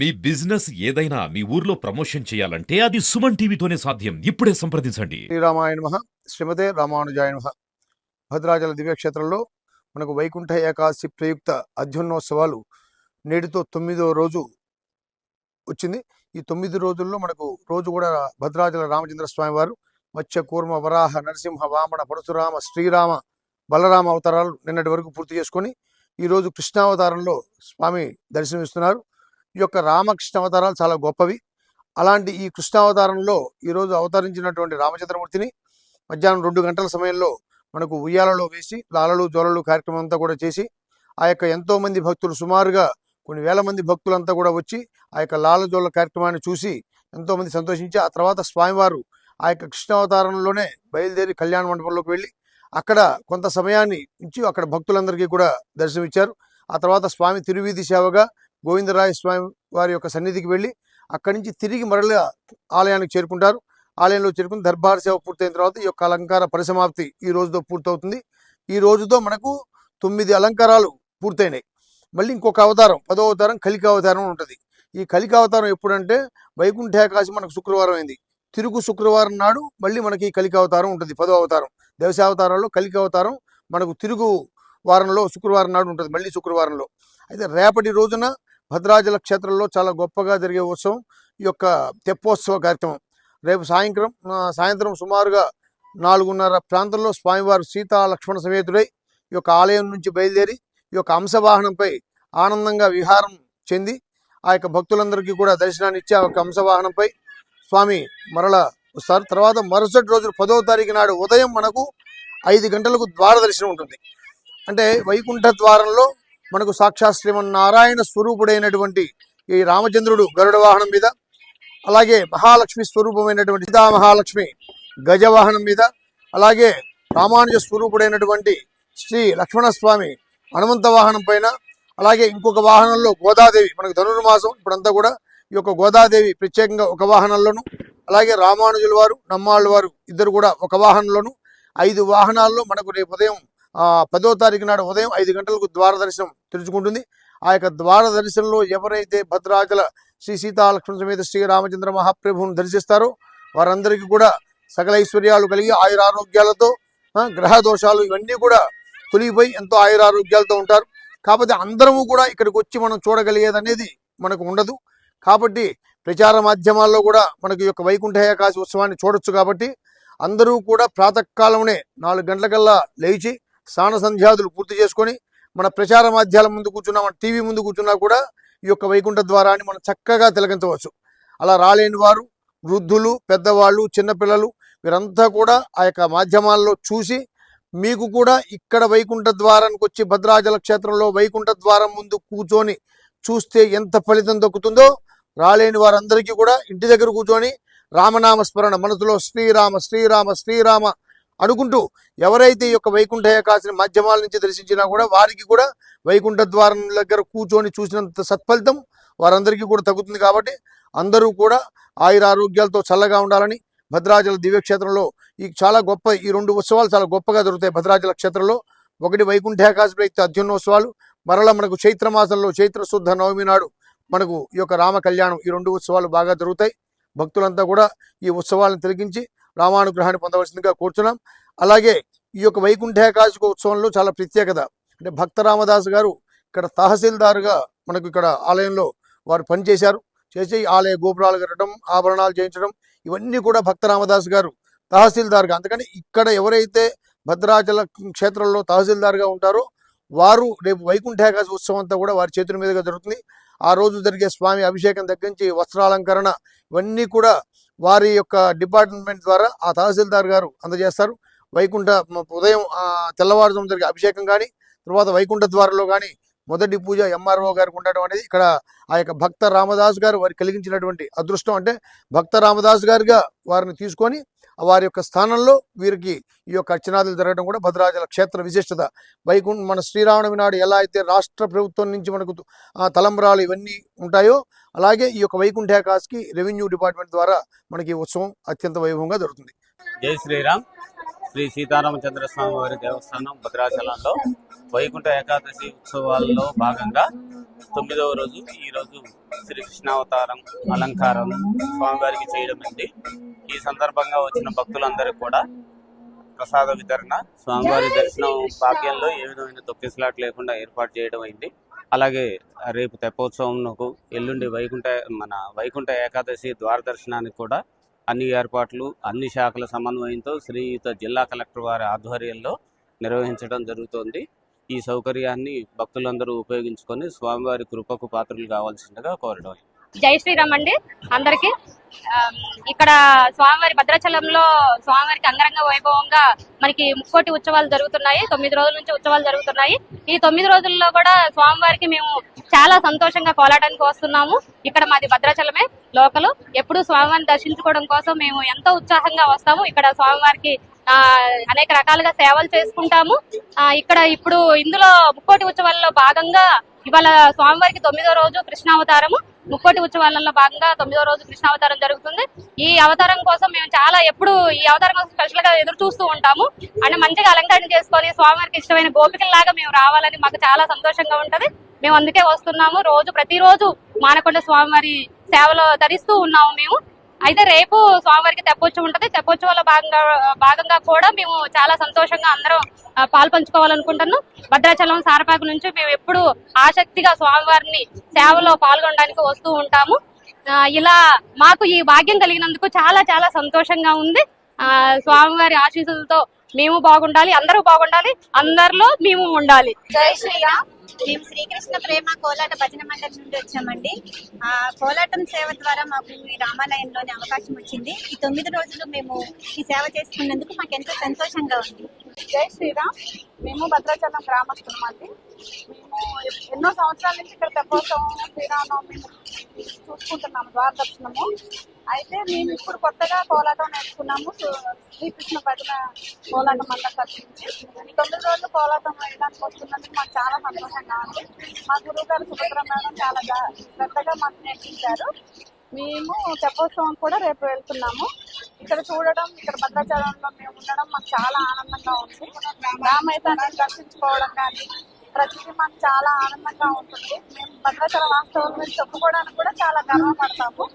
మీ business ఏదైనా మీ ఊర్లో promotion చేయాలంటే అది సుమన్ టీవీతోనే సాధ్యం. ఇప్పుడే సంప్రదించండి. శ్రీరామాయణ నమ శ్రీమతే రామానుజాయ నమ భద్రాచల దివ్యక్షేత్రంలో మనకు వైకుంఠ ఏకాదశి ప్రయుక్త అధ్యన్నోత్సవాలు నేటితో తొమ్మిదో రోజు వచ్చింది. ఈ తొమ్మిది రోజుల్లో మనకు రోజు కూడా భద్రాచల రామచంద్ర స్వామి వారు మత్స్య కూర్మ వరాహ నరసింహ వామన పరశురామ శ్రీరామ బలరామ అవతారాలు నిన్నటి వరకు పూర్తి చేసుకొని ఈరోజు కృష్ణావతారంలో స్వామి దర్శనమిస్తున్నారు. ఈ యొక్క రామకృష్ణ అవతారాలు చాలా గొప్పవి. అలాంటి ఈ కృష్ణావతారంలో ఈరోజు అవతరించినటువంటి రామచంద్రమూర్తిని మధ్యాహ్నం రెండు గంటల సమయంలో మనకు ఉయ్యాలలో వేసి లాలలు జోలలు కార్యక్రమం అంతా కూడా చేసి ఆ యొక్క ఎంతోమంది భక్తులు సుమారుగా కొన్ని వేల మంది భక్తులంతా కూడా వచ్చి ఆ యొక్క లాలజోల కార్యక్రమాన్ని చూసి ఎంతోమంది సంతోషించి ఆ తర్వాత స్వామివారు ఆ యొక్క కృష్ణావతారంలోనే బయలుదేరి కళ్యాణ మండపంలోకి వెళ్ళి అక్కడ కొంత సమయాన్ని ఉంచి అక్కడ భక్తులందరికీ కూడా దర్శనమిచ్చారు. ఆ తర్వాత స్వామి తిరువీధి సేవగా గోవిందరాయ స్వామి వారి యొక్క సన్నిధికి వెళ్ళి అక్కడి నుంచి తిరిగి మరలా ఆలయానికి చేరుకుంటారు. ఆలయంలో చేరుకుని దర్బార్ సేవ పూర్తయిన తర్వాత ఈ యొక్క అలంకార పరిసమాప్తి ఈ రోజుతో పూర్తవుతుంది. ఈ రోజుతో మనకు తొమ్మిది అలంకారాలు పూర్తయినాయి. మళ్ళీ ఇంకొక అవతారం పదో అవతారం కలిక అవతారం ఉంటుంది. ఈ కలిక అవతారం ఎప్పుడంటే వైకుంఠాకాశం మనకు శుక్రవారం అయింది. తిరుగు శుక్రవారం నాడు మళ్ళీ మనకి కలిక అవతారం ఉంటుంది పదో అవతారం. దేవశావతారంలో కలిక అవతారం మనకు తిరుగు వారంలో శుక్రవారం నాడు ఉంటుంది మళ్ళీ శుక్రవారంలో. అయితే రేపటి రోజున భద్రాచల క్షేత్రంలో చాలా గొప్పగా జరిగే ఉత్సవం ఈ యొక్క తెప్పోత్సవ కార్యక్రమం. రేపు సాయంత్రం సాయంత్రం సుమారుగా నాలుగున్నర ప్రాంతంలో స్వామివారు సీతా లక్ష్మణ సమేతుడై ఈ యొక్క ఆలయం నుంచి బయలుదేరి ఈ యొక్క అంశవాహనంపై ఆనందంగా విహారం చెంది ఆ యొక్క భక్తులందరికీ కూడా దర్శనాన్ని ఇచ్చి ఆ యొక్క అంశవాహనంపై స్వామి మరల వస్తారు. తర్వాత మరుసటి రోజు పదవ తారీఖు నాడు ఉదయం మనకు ఐదు గంటలకు ద్వార దర్శనం ఉంటుంది. అంటే వైకుంఠ ద్వారంలో మనకు సాక్షాత్ శ్రీమన్నారాయణ స్వరూపుడైనటువంటి ఈ రామచంద్రుడు గరుడ వాహనం మీద అలాగే మహాలక్ష్మి స్వరూపమైనటువంటి సీతా మహాలక్ష్మి గజవాహనం మీద అలాగే రామానుజ స్వరూపుడైనటువంటి శ్రీ లక్ష్మణస్వామి హనుమంత వాహనం పైన అలాగే ఇంకొక వాహనంలో గోదాదేవి మనకు ధనుర్మాసం ఇప్పుడంతా కూడా ఈ యొక్క గోదాదేవి ప్రత్యేకంగా ఒక వాహనంలోను అలాగే రామానుజుల వారు నమ్మాళ్ళ వారు ఇద్దరు కూడా ఒక వాహనంలోను ఐదు వాహనాల్లో మనకు రేపు ఉదయం పదో తారీఖు నాడు ఉదయం ఐదు గంటలకు ద్వార దర్శనం తెరుచుకుంటుంది. ఆ యొక్క ద్వార దర్శనంలో ఎవరైతే భద్రాచల శ్రీ సీతాలక్ష్మణ సమేత శ్రీ రామచంద్ర మహాప్రభువును దర్శిస్తారో వారందరికీ కూడా సకల ఐశ్వర్యాలు కలిగి ఆయురారోగ్యాలతో ఆ, గ్రహ దోషాలు ఇవన్నీ కూడా తొలిగిపోయి ఎంతో ఆయురారోగ్యాలతో ఉంటారు. కాకపోతే అందరము కూడా ఇక్కడికి వచ్చి మనం చూడగలిగేది అనేది మనకు ఉండదు. కాబట్టి ప్రచార మాధ్యమాల్లో కూడా మనకి యొక్క వైకుంఠ ఏకాదశి ఉత్సవాన్ని చూడొచ్చు కాబట్టి అందరూ కూడా ప్రాతకాలంలోనే నాలుగు గంటలకల్లా లేచి స్నాన సంధ్యాదులు పూర్తి చేసుకొని మన ప్రచార మాధ్యాల ముందు కూర్చున్నా మన టీవీ ముందు కూర్చున్నా కూడా ఈ యొక్క వైకుంఠ ద్వారాన్ని మనం చక్కగా తిలకించవచ్చు. అలా రాలేని వారు వృద్ధులు పెద్దవాళ్ళు చిన్నపిల్లలు వీరంతా కూడా ఆ యొక్క మాధ్యమాల్లో చూసి మీకు కూడా ఇక్కడ వైకుంఠ ద్వారానికి వచ్చి భద్రాచల క్షేత్రంలో వైకుంఠ ద్వారం ముందు కూర్చొని చూస్తే ఎంత ఫలితం దక్కుతుందో రాలేని వారందరికీ కూడా ఇంటి దగ్గర కూర్చొని రామనామ స్మరణ మనసులో శ్రీరామ శ్రీరామ శ్రీరామ అనుకుంటూ ఎవరైతే ఈ యొక్క వైకుంఠ ఏకాశిని మాధ్యమాల నుంచి దర్శించినా కూడా వారికి కూడా వైకుంఠ ద్వారం దగ్గర కూర్చొని చూసినంత సత్ఫలితం వారందరికీ కూడా తగ్గుతుంది కాబట్టి అందరూ కూడా ఆయురారోగ్యాలతో చల్లగా ఉండాలని భద్రాచల దివ్యక్షేత్రంలో ఈ చాలా గొప్ప ఈ రెండు ఉత్సవాలు చాలా గొప్పగా దొరుకుతాయి భద్రాచల క్షేత్రంలో. ఒకటి వైకుంఠ ఏకాశి అధ్యున్నోత్సవాలు. మరలా మనకు చైత్రమాసంలో చైత్రశుద్ధ చైత్ర శుద్ధ నవమి నాడు మనకు ఈ యొక్క రామ కళ్యాణం ఈ రెండు ఉత్సవాలు బాగా జరుగుతాయి. భక్తులంతా కూడా ఈ ఉత్సవాలను తిరిగించి రామానుగ్రహాన్ని పొందవలసిందిగా కోరుతున్నాం అలాగే ఈ యొక్క వైకుంఠ ఏకాదశి ఉత్సవంలో చాలా ప్రత్యేకత. అంటే భక్త రామదాస్ గారు ఇక్కడ తహసీల్దారుగా మనకు ఇక్కడ ఆలయంలో వారు పనిచేశారు. చేసి ఆలయ గోపురాలు కట్టడం ఆభరణాలు చేయించడం ఇవన్నీ కూడా భక్త రామదాస్ గారు తహసీల్దార్గా. అందుకని ఇక్కడ ఎవరైతే భద్రాచల క్షేత్రంలో తహసీల్దార్గా ఉంటారో వారు రేపు వైకుంఠ ఏకాదశి ఉత్సవం అంతా కూడా వారి చేతుల మీదుగా జరుగుతుంది. ఆ రోజు జరిగే స్వామి అభిషేకం దగ్గర నుంచి వస్త్రాలంకరణ ఇవన్నీ కూడా వారి యొక్క డిపార్ట్మెంట్ ద్వారా ఆ తహసీల్దార్ గారు అందజేస్తారు. వైకుంఠ ఉదయం తెల్లవారుజాము జరిగే అభిషేకం కానీ తర్వాత వైకుంఠ ద్వారంలో కానీ మొదటి పూజ ఎంఆర్ఓ గారికి ఉండడం అనేది ఇక్కడ ఆ యొక్క భక్త రామదాస్ గారు వారికి కలిగించినటువంటి అదృష్టం. అంటే భక్త రామదాస్ గారిగా వారిని తీసుకొని వారి యొక్క స్థానంలో వీరికి ఈ యొక్క అర్చనాదులు జరగడం కూడా భద్రాచల క్షేత్ర విశిష్టత. వైకుంఠ మన శ్రీరామనవమి నాడు ఎలా అయితే రాష్ట్ర ప్రభుత్వం నుంచి మనకు ఆ తలంబ్రాలు ఇవన్నీ ఉంటాయో అలాగే ఈ యొక్క వైకుంఠ ఏకాదశికి రెవెన్యూ డిపార్ట్మెంట్ ద్వారా మనకి ఉత్సవం అత్యంత వైభవంగా జరుగుతుంది. జై శ్రీరామ్. శ్రీ సీతారామచంద్ర స్వామి వారి దేవస్థానం భద్రాచలంలో. వైకుంఠ ఏకాదశి ఉత్సవాల్లో భాగంగా తొమ్మిదవ రోజు ఈ రోజు శ్రీ అలంకారం స్వామివారికి చేయడం అండి. ఈ సందర్భంగా వచ్చిన భక్తులందరికీ కూడా ప్రసాద వితరణ స్వామివారి దర్శనం భాగ్యంలో ఏ విధమైన తొక్కిసలాట్ లేకుండా ఏర్పాటు చేయడం అయింది. అలాగే రేపు తెప్పోత్సవంకు ఎల్లుండి వైకుంఠ మన వైకుంఠ ఏకాదశి ద్వార దర్శనానికి కూడా అన్ని ఏర్పాట్లు అన్ని శాఖల సమన్వయంతో శ్రీయుత జిల్లా కలెక్టర్ వారి ఆధ్వర్యంలో నిర్వహించడం జరుగుతోంది. ఈ సౌకర్యాన్ని భక్తులందరూ ఉపయోగించుకొని స్వామివారి కృపకు పాత్రలు కావాల్సిందిగా కోరడం జై శ్రీరామ్ అండి. అందరికి ఇక్కడ స్వామివారి భద్రాచలంలో స్వామివారికి అంగరంగ వైభవంగా మనకి ముక్కోటి ఉత్సవాలు జరుగుతున్నాయి. తొమ్మిది రోజుల నుంచి ఉత్సవాలు జరుగుతున్నాయి. ఈ తొమ్మిది రోజుల్లో కూడా స్వామివారికి మేము చాలా సంతోషంగా కోలాటానికి వస్తున్నాము. ఇక్కడ మాది భద్రాచలమే లోకలు. ఎప్పుడు స్వామివారిని దర్శించుకోవడం కోసం మేము ఎంతో ఉత్సాహంగా వస్తాము. ఇక్కడ స్వామివారికి అనేక రకాలుగా సేవలు చేసుకుంటాము. ఆ ఇక్కడ ఇప్పుడు ఇందులో ముక్కోటి ఉత్సవాల్లో భాగంగా ఇవాళ స్వామివారికి తొమ్మిదో రోజు కృష్ణావతారము. ముక్కోటి ఉత్సవాలలో భాగంగా తొమ్మిదో రోజు కృష్ణావతారం జరుగుతుంది. ఈ అవతారం కోసం మేము చాలా ఎప్పుడు ఈ అవతారం కోసం స్పెషల్గా ఎదురు చూస్తూ ఉంటాము. అంటే మంచిగా అలంకరణ చేసుకొని స్వామివారికి ఇష్టమైన గోపికల్లాగా మేము రావాలని మాకు చాలా సంతోషంగా ఉంటది. మేము అందుకే వస్తున్నాము. రోజు ప్రతిరోజు మానకొండ స్వామివారి సేవలో ధరిస్తూ ఉన్నాము మేము. అయితే రేపు స్వామివారికి తెప్పొచ్చు ఉంటది. తెప్పొచ్చువల భాగంగా భాగంగా కూడా మేము చాలా సంతోషంగా అందరం పాల్పంచుకోవాలనుకుంటున్నాం భద్రాచలం సారపాక నుంచి మేము ఎప్పుడు ఆసక్తిగా స్వామివారిని సేవలో పాల్గొనడానికి వస్తూ ఉంటాము. ఇలా మాకు ఈ భాగ్యం కలిగినందుకు చాలా చాలా సంతోషంగా ఉంది. ఆ స్వామివారి ఆశీస్సులతో మేము బాగుండాలి అందరూ బాగుండాలి అందరిలో మేము ఉండాలి. జై శ్రీరామ్. మేము శ్రీకృష్ణ ప్రేమ కోలాట భజన మండలి నుండి వచ్చామండి. ఆ కోలాటం సేవ ద్వారా మాకు ఈ రామాలయంలోని అవకాశం వచ్చింది. ఈ తొమ్మిది రోజులు మేము ఈ సేవ చేసుకున్నందుకు మాకు ఎంతో సంతోషంగా ఉంది. జై శ్రీరామ్. మేము భద్రాచలం గ్రామస్తులం అండి. మేము ఎన్నో సంవత్సరాల నుంచి ఇక్కడ తెప్పోత్సవం శ్రీరామనవమి చూసుకుంటున్నాము ద్వారదర్శనము. అయితే మేము ఇప్పుడు కొత్తగా కోలాటం నేర్చుకున్నాము. శ్రీకృష్ణ భజన కోలాటం అంతా కలిసి తొమ్మిది రోజులు కోలాటం వేయడానికి వస్తున్నందుకు మాకు చాలా సంతోషంగా ఉంది. మా గురువు గారు సుభద్ర మేడం చాలా శ్రద్ధగా మాకు నేర్పించారు. మేము తెప్పోత్సవం కూడా రేపు వెళ్తున్నాము. ఇక్కడ చూడడం ఇక్కడ భద్రాచలంలో మేము ఉండడం మాకు చాలా ఆనందంగా ఉంది. రామైతాన్ని దర్శించుకోవడం కానీ ప్రతిదీ మాకు చాలా ఆనందంగా ఉంటుంది. మేము భద్రాచల వాస్తవం మీద చెప్పుకోవడానికి కూడా చాలా గర్వపడతాము.